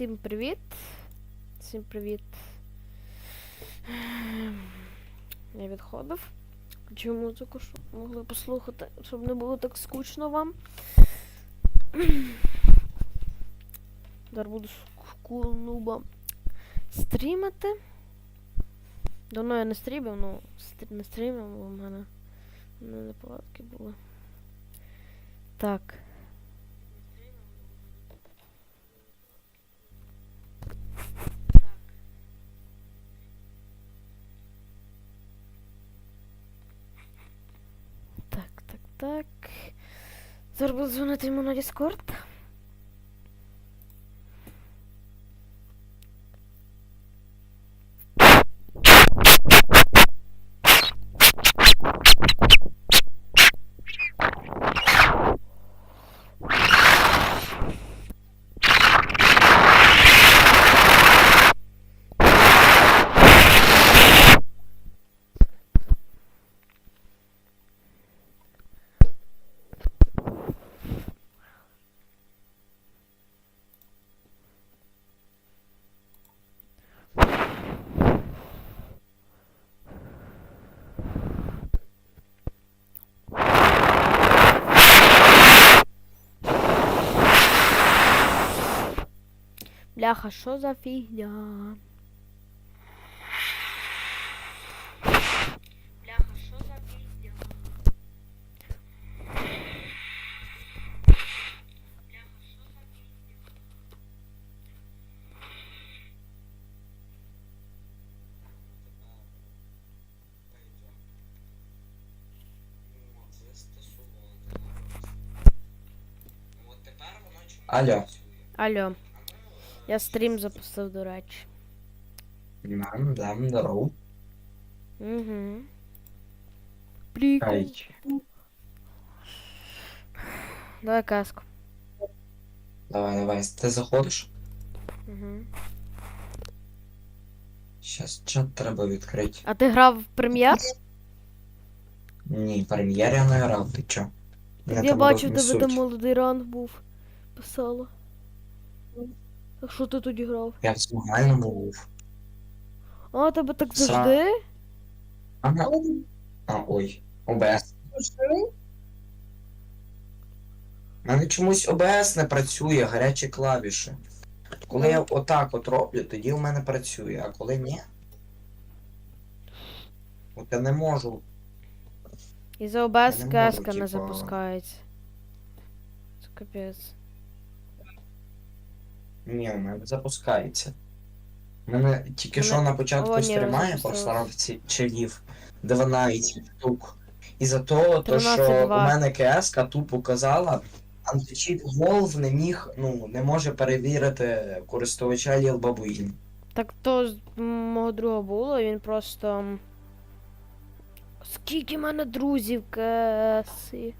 Всім привіт. Всім привіт. Я відходив. Включив музику, щоб могли послухати, щоб не було так скучно вам. Зараз буду з кулнуба стрімити. Давно я не стрімив, ну не стрімив, бо в мене в мене неполадки були. Так. Так. Зараз буду дзвонити йому на Discord. Бляха, що за фігня? Бляха, що за фігня? Бляха, що за фігня? Алло. Алло. Я стрім запустив, до речі. Нам, дам, здоров. Угу. Прикол. Ай. Давай каску. Давай, давай. Ти заходиш? Угу. Щас чат треба відкрити. А ти грав в прем'єр? Ні, прем'єр я не грав, ти чо? Я бачив, тебе там молодий ранг був. Писала. А що ти тоді грав? Я в змагальному був. А, тебе так Са- завжди? Ага. А, ой. ОБС. У мене чомусь ОБС не працює, гарячі клавіші. Коли я отак от роблю, тоді у мене працює, а коли ні. От я не можу. І за ОБС Я не можу, не типа- запускається. Це капець. Ні, у мене запускається. У мене тільки що на початку О, ні, стріма я запустилось. послав ці челів 12 штук. І за того, то, що 13-2. у мене КС тупо казала, античіт Волв не міг, ну, не може перевірити користувача Ліл Бабуїн. Так то з мого друга було, і він просто. м, Скільки в мене друзів кеси.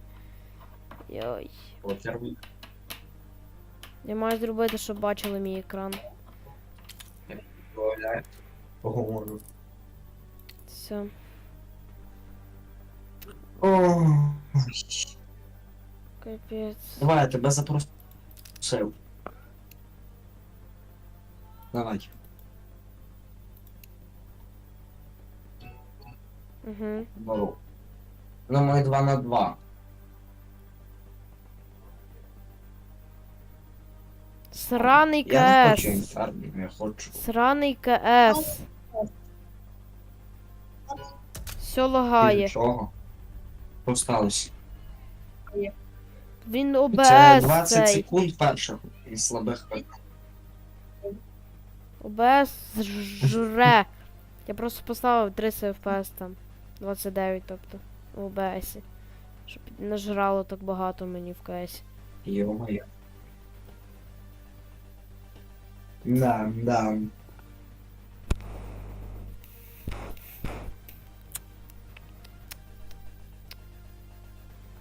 Йой. От я. Я маю зробити, щоб бачили мій екран. Все. О, Капець. Давай, я тебе запросив. Давай. Угу. Беру. Ну, ми 2 на 2. Сраний КС. Я не хочу інферно, я хочу. Сраний КС. Все лагає. Чого? Що сталося? Він Це ОБС 20 цей. секунд перших і слабих. ОБС жре. Я просто поставив 30 FPS там. 29, тобто. В ОБС. Щоб не жрало так багато мені в КС. Йо-моє. Да, да.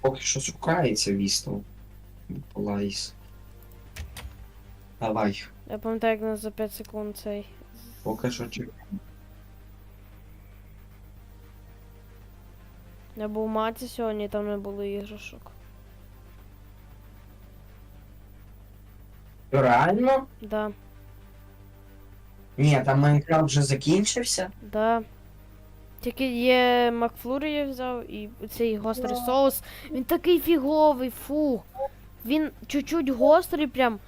Поки що шукається вістов. Лайс. Давай, Я пам'ятаю, як нас за 5 секунд цей. поки що чекаємо. Я був в маті сьогодні, там не було іграшок. Реально? Да. Ні, там Майнкрафт вже закінчився. Да. Тільки є Макфлурі я взяв і цей гострий соус. Він такий фіговий, фу. Він чуть-чуть гострий прям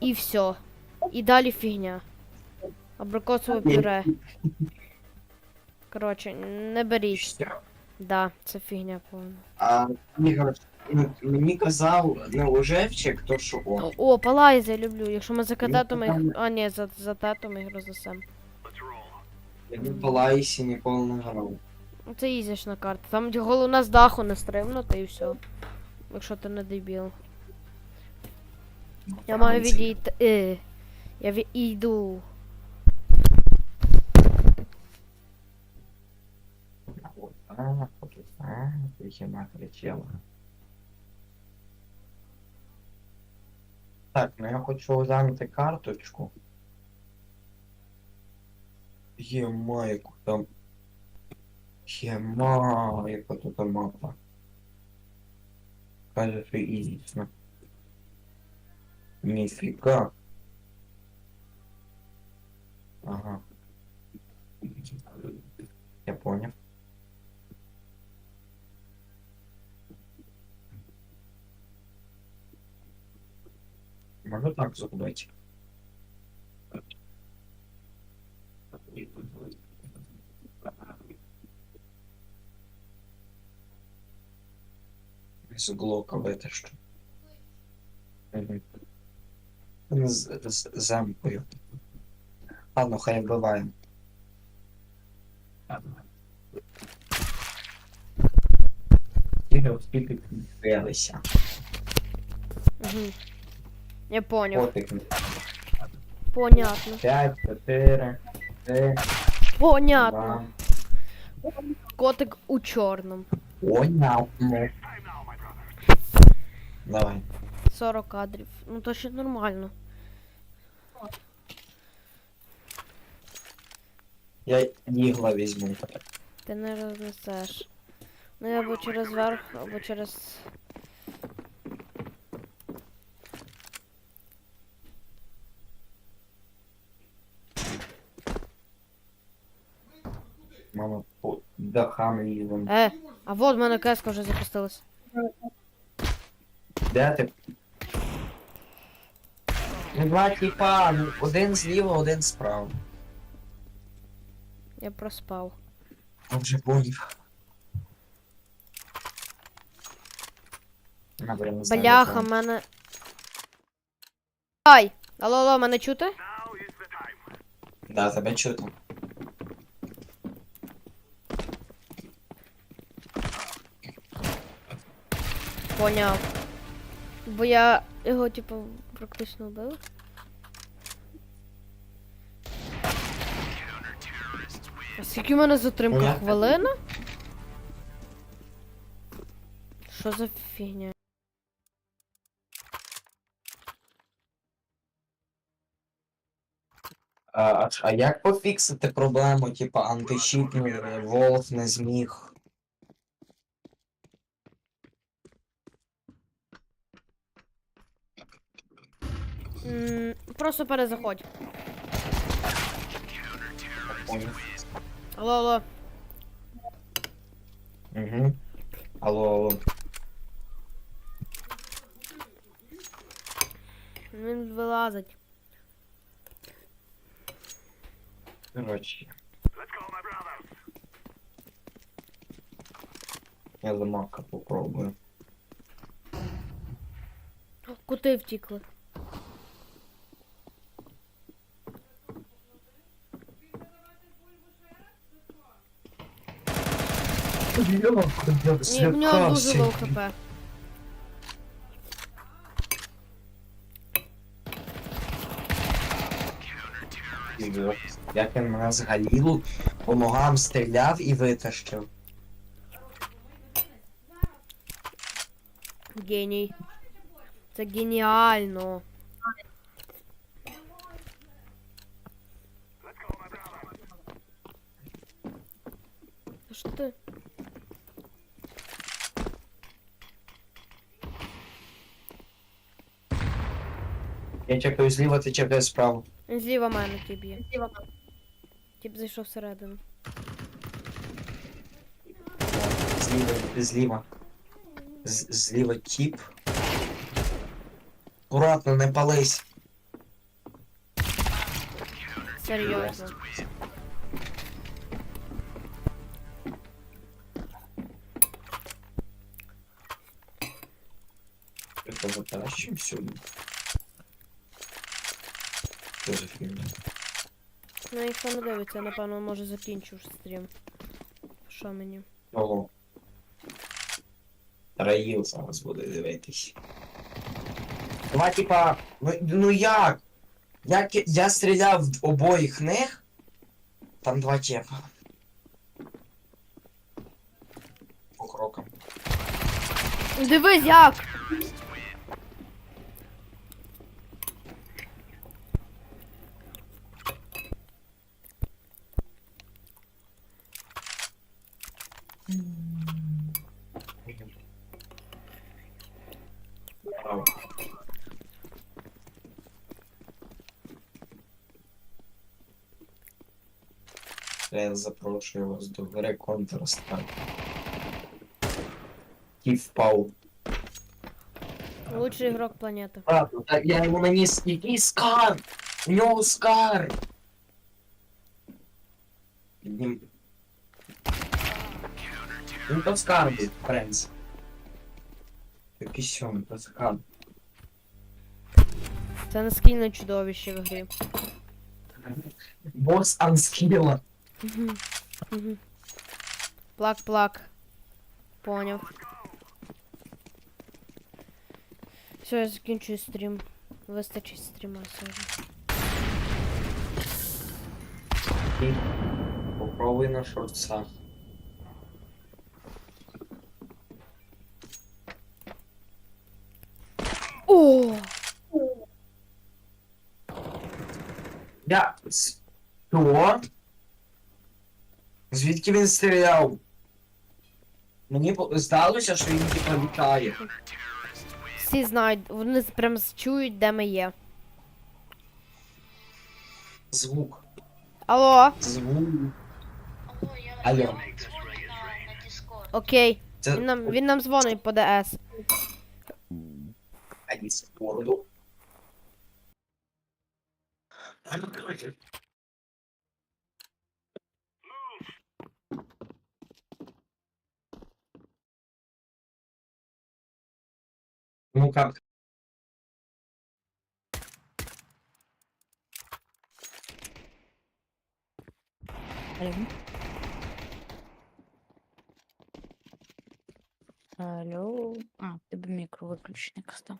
і все. І далі фігня. Абрикосове пюре. Коротше, не беріть. Да, це фігня повна. А Ігор, мені казав Неужевчик, то що о. О, палайзи я люблю. Якщо ми за Ну, катетом їх. А, ні, за, за тетом їх рознесем. Я по Лайсі ніколи не грав. Ну, Це ізячна карта. Там де головне з даху не стрибнути і все. Якщо ти не дебіл. Я маю відійти. Е, я відійду. Так, вот так, хіма кричала. Так, ну я хочу глянути карточку. Єма, яку там. Єма, яка тут мапа. Каже, що ізічна. Ніфіга. Ага. Я понял. Можу так зробити. З глока витащу. З, з замкою. Ладно, хай вбиваємо. Скільки скільки підбилися. Угу. Я. Котик. Понятно. 5, 4, 3, Понятно. 2. Котик у чорному. Понятно. Давай. 40 кадрів. Ну то ще нормально. Я ігла візьму. Ти не рознесеш. Ну я або через верх, або через. Мама по дахам їздом. Е, а вот в мене кеска вже запустилась. Де ти? Ну, два типа, ну, один зліва, один справа. Я проспав. Я вже поняв. Не Бляха, як мене. Ай! Алло, алло, мене чути? там. Да, тебе чутно. Поняв. Бо я його, типу, практично вбив. А скільки в мене затримка? Хвилина? Що за фігня? А, а, як пофіксити проблему, типа античіпний Волф не зміг? М, просто перезаходь. Алло, алло. Угу. Алло, алло. Він вилазить. Короче. Я за мака попробую. Кути втікли. Ні, в нього дуже лоу хп. Як він мене з Галілу по ногам стріляв і витащив. Геній. Це геніально. Що ти? Я чекаю зліва, ти чекаєш справа. Він Зліва мене тип є. Тип зайшов всередину. Зліва, зліва. З- Зліва тіп. Акуратно, не пались. Серйозно. Это затащим Ну ніхто не дивиться, напевно, може закінчив стрім. Що мені? Ого. Раїл зараз буде дивитись. Два типа. Ну, ну як? Як я- я стріляв в обоїх них? Там два типа. По крокам. Дивись як! Я запрошую вас до гри Counter-Strike. Ті впав. Лучший ігрок планети. Правда, так я йому наніс який скар! У нього скар! Він Він то скар був, Френс. Який сьомий, то скар. Це наскільне чудовище в грі. Бос анскіла. Мгм. Мгм. Плак-плак. Поняв. Все, я закінчую стрім. Вистачить стріма сьогодні. Попробуй на шорцах. О! Я... Що? Звідки він стріляв? Мені здалося, що він типа літає. Всі знають, вони прям чують, де ми є. Звук. Алло, Звук. Алло, я, Алло. на Discord. окей. Це Він нам, він нам дзвонить по ДС. А Діскорду. Ну как? Алло. Алло. А, микро виключений став.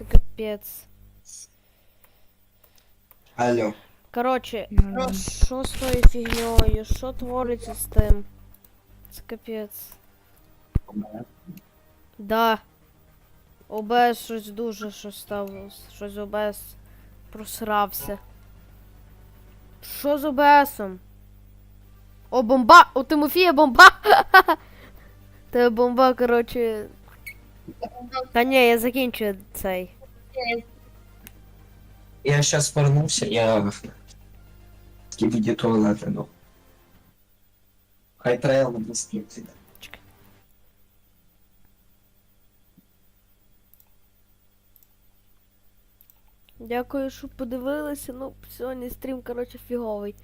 Це капець. Алло. Коротше, М, що з тою фігньою? Що твориться з тим? Це капець. Да. ОБС щось дуже що стало. Щось ОБС просрався. Що з ОБСом? О, бомба! У Тимофія бомба! Та бомба, коротше. Та ні, я закінчую цей. Я сейчас вернуся, я буду туалет, ну. Хай трейл на скипти. Дякую, що подивилися. Ну, сьогодні стрім, коротше, фіговий.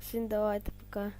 Всім давайте, пока.